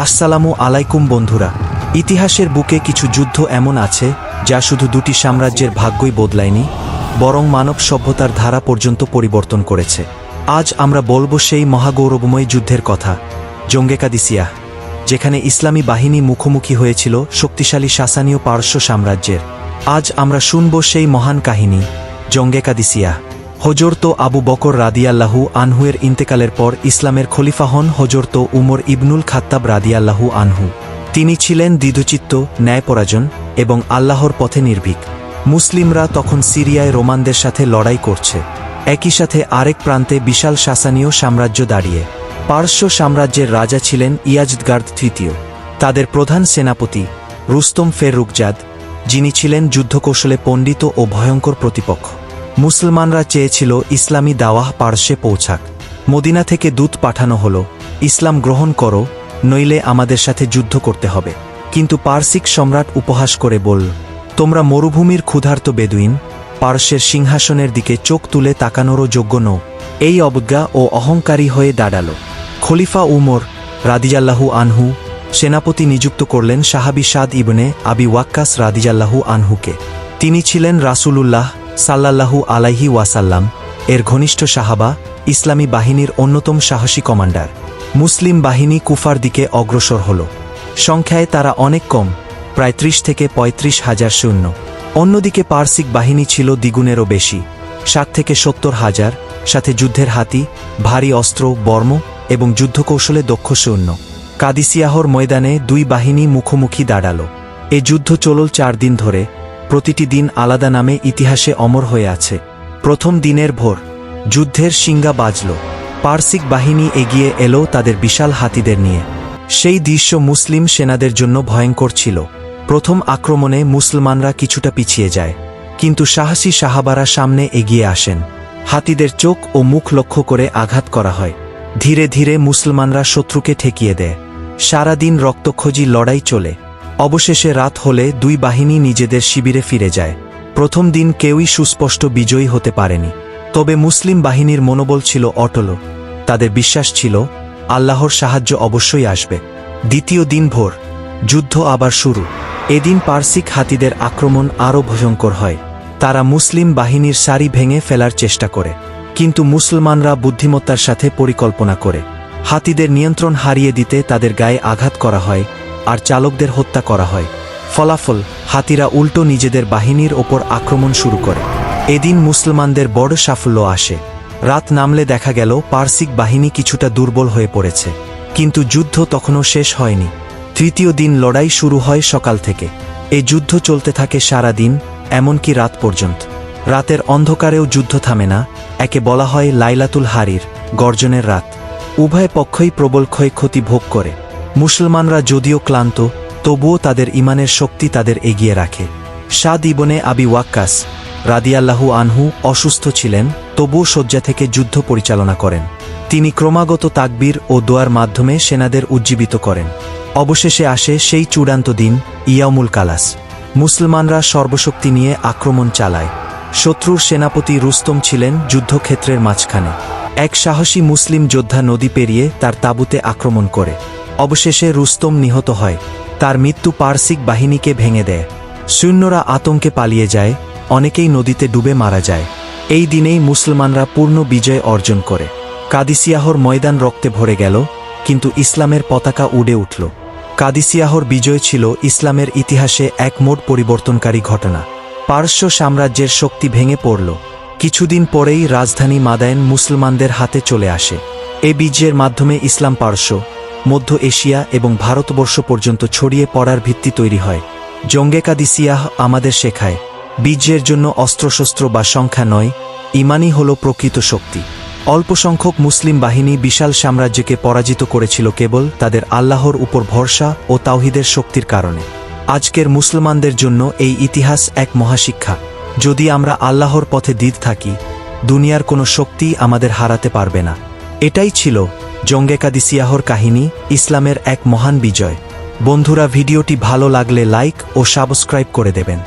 আসসালামু আলাইকুম বন্ধুরা। ইতিহাসের বুকে কিছু যুদ্ধ এমন আছে, যা শুধু দুটি সাম্রাজ্যের ভাগ্যই বদলায়নি, বরং মানব সভ্যতার ধারা পর্যন্ত পরিবর্তন করেছে। আজ আমরা বলব সেই মহাগৌরবময় যুদ্ধের কথা জঙ্গে কাদিসিয়া যেখানে ইসলামী বাহিনী মুখোমুখি হয়েছিল শক্তিশালী শাসানীয় পারস্য সাম্রাজ্যের। আজ আমরা শুনব সেই মহান কাহিনী জঙ্গে কাদিসিয়া হজরত আবু বকর রাদিয়াল্লাহু আনহুয়ের ইন্তেকালের পর ইসলামের খলিফা হন হজরত উমর ইবনুল খাত্তাব রাদিয়াল্লাহু আনহু। তিনি ছিলেন দ্বিধচিত্ত, ন্যায়পরাজন এবং আল্লাহর পথে নির্ভীক। মুসলিমরা তখন সিরিয়ায় রোমানদের সাথে লড়াই করছে। একই সাথে আরেক প্রান্তে বিশাল শাসানীয় সাম্রাজ্য দাঁড়িয়ে। পার্শ্ব সাম্রাজ্যের রাজা ছিলেন ইয়াজদগার্দ তৃতীয়। তাদের প্রধান সেনাপতি রুস্তম ফেররুকজাদ যিনি ছিলেন যুদ্ধকৌশলে পণ্ডিত ও ভয়ঙ্কর প্রতিপক্ষ। মুসলমানরা চেয়েছিল ইসলামী দাওয়াহ পার্শ্বে পৌঁছাক। মদিনা থেকে দূত পাঠানো হল, ইসলাম গ্রহণ করো, নইলে আমাদের সাথে যুদ্ধ করতে হবে। কিন্তু পার্সিক সম্রাট উপহাস করে বলল, তোমরা মরুভূমির ক্ষুধার্ত বেদুইন পারস্যের সিংহাসনের দিকে চোখ তুলে তাকানোরও যোগ্য নও। এই অবজ্ঞা ও অহংকারী হয়ে দাঁড়াল। খলিফা উমর রাদিজাল্লাহু আনহু সেনাপতি নিযুক্ত করলেন সাহাবি সাদ ইবনে আবি ওয়াক্কাস রাদিজাল্লাহু আনহুকে। তিনি ছিলেন রাসূলুল্লাহ সাল্লাল্লাহু আলাইহি ওয়াসাল্লাম, এর ঘনিষ্ঠ সাহাবা, ইসলামী বাহিনীর অন্যতম সাহসী কমান্ডার। মুসলিম বাহিনী কুফার দিকে অগ্রসর হল। সংখ্যায় তারা অনেক কম, প্রায় ত্রিশ থেকে ৩৫ হাজার শূন্য। অন্যদিকে পার্সিক বাহিনী ছিল দ্বিগুণেরও বেশি। ষাট থেকে সত্তর হাজার, সাথে যুদ্ধের হাতি, ভারী অস্ত্র, বর্ম এবং যুদ্ধকৌশলে দক্ষ সৈন্য কাদিসিয়াহর ময়দানে দুই বাহিনী মুখোমুখি দাঁড়াল। এ যুদ্ধ চলল চার দিন ধরে প্রতিটি দিন আলাদা নামে ইতিহাসে অমর হয়ে আছে। প্রথম দিনের ভোর, যুদ্ধের সিঙ্গা বাজল। পার্সিক বাহিনী এগিয়ে এলো তাদের বিশাল হাতিদের নিয়ে। সেই দৃশ্য মুসলিম সেনাদের জন্য ভয়ঙ্কর ছিল। প্রথম আক্রমণে মুসলমানরা কিছুটা পিছিয়ে যায়। কিন্তু সাহসী সাহাবারা সামনে এগিয়ে আসেন। হাতিদের চোখ ও মুখ লক্ষ্য করে আঘাত করা হয়। ধীরে ধীরে মুসলমানরা শত্রুকে ঠেকিয়ে দেয়। সারাদিন রক্তখোঁজি লড়াই চলে। অবশেষে রাত হলে দুই বাহিনী নিজেদের শিবিরে ফিরে যায়। প্রথম দিন কেউই সুস্পষ্ট বিজয়ী হতে পারেনি। তবে মুসলিম বাহিনীর মনোবল ছিল অটল। তাদের বিশ্বাস ছিল, আল্লাহর সাহায্য অবশ্যই আসবে। দ্বিতীয় দিন ভোর, যুদ্ধ আবার শুরু। এদিন পার্সিক হাতিদের আক্রমণ আরও ভয়ঙ্কর হয়। তারা মুসলিম বাহিনীর সারি ভেঙে ফেলার চেষ্টা করে, কিন্তু মুসলমানরা বুদ্ধিমত্তার সাথে পরিকল্পনা করে। হাতিদের নিয়ন্ত্রণ হারিয়ে দিতে তাদের গায়ে আঘাত করা হয় আর চালকদের হত্যা করা হয়। ফলাফল, হাতিরা উল্টো নিজেদের বাহিনীর ওপর আক্রমণ শুরু করে। এদিন মুসলমানদের বড় সাফল্য আসে। রাত নামলে দেখা গেল পার্সিক বাহিনী কিছুটা দুর্বল হয়ে পড়েছে। কিন্তু যুদ্ধ তখনও শেষ হয়নি। তৃতীয় দিন লড়াই শুরু হয় সকাল থেকে। এই যুদ্ধ চলতে থাকে সারা দিন, এমনকি রাত পর্যন্ত। রাতের অন্ধকারেও যুদ্ধ থামে না, একে বলা হয় লাইলাতুল হারির, গর্জনের রাত। উভয় পক্ষই প্রবল ক্ষয়ক্ষতি ভোগ করে। মুসলমানরা যদিও ক্লান্ত, তবুও তাদের ইমানের শক্তি তাদের এগিয়ে রাখে। সাদ ইবনে আবি ওয়াক্কাস রাদিয়াল্লাহু আনহু অসুস্থ ছিলেন, তবুও শয্যা থেকে যুদ্ধ পরিচালনা করেন। তিনি ক্রমাগত তাকবীর ও দোয়ার মাধ্যমে সেনাদের উজ্জীবিত করেন। অবশেষে আসে সেই চূড়ান্ত দিন ইয়ামুল কালাস। মুসলমানরা সর্বশক্তি নিয়ে আক্রমণ চালায়। শত্রুর সেনাপতি রুস্তম ছিলেন যুদ্ধক্ষেত্রের মাঝখানে। এক সাহসী মুসলিম যোদ্ধা নদী পেরিয়ে তার তাঁবুতে আক্রমণ করে। অবশেষে রুস্তম নিহত হয়। তার মৃত্যু পার্সিক বাহিনীকে ভেঙে দেয়। সৈন্যরা আতঙ্কে পালিয়ে যায়, অনেকেই নদীতে ডুবে মারা যায়। এই দিনেই মুসলমানরা পূর্ণ বিজয় অর্জন করে। কাদিসিয়াহর ময়দান রক্তে ভরে গেল, কিন্তু ইসলামের পতাকা উড়ে উঠল। কাদিসিয়াহর বিজয় ছিল ইসলামের ইতিহাসে এক মোট পরিবর্তনকারী ঘটনা। পার্শ্ব সাম্রাজ্যের শক্তি ভেঙে পড়ল। কিছুদিন পরেই রাজধানী মাদায়েন মুসলমানদের হাতে চলে আসে। এ বিজয়ের মাধ্যমে ইসলাম পারস্য মধ্য এশিয়া এবং ভারতবর্ষ পর্যন্ত ছড়িয়ে পড়ার ভিত্তি তৈরি হয়। জঙ্গে কাদিসিয়াহ আমাদের শেখায়, বীর্যের জন্য অস্ত্রশস্ত্র বা সংখ্যা নয়, ইমানই হল প্রকৃত শক্তি। অল্প সংখ্যক মুসলিম বাহিনী বিশাল সাম্রাজ্যকে পরাজিত করেছিল কেবল তাদের আল্লাহর উপর ভরসা ও তাওহিদের শক্তির কারণে। আজকের মুসলমানদের জন্য এই ইতিহাস এক মহাশিক্ষা। যদি আমরা আল্লাহর পথে দিদ থাকি, দুনিয়ার কোনো শক্তি আমাদের হারাতে পারবে না। এটাই ছিল জঙ্গে কাদিসিয়াহর কাহিনী, ইসলামের এক মহান বিজয়। বন্ধুরা, ভিডিওটি ভালো লাগলে লাইক ও সাবস্ক্রাইব করে দেবেন।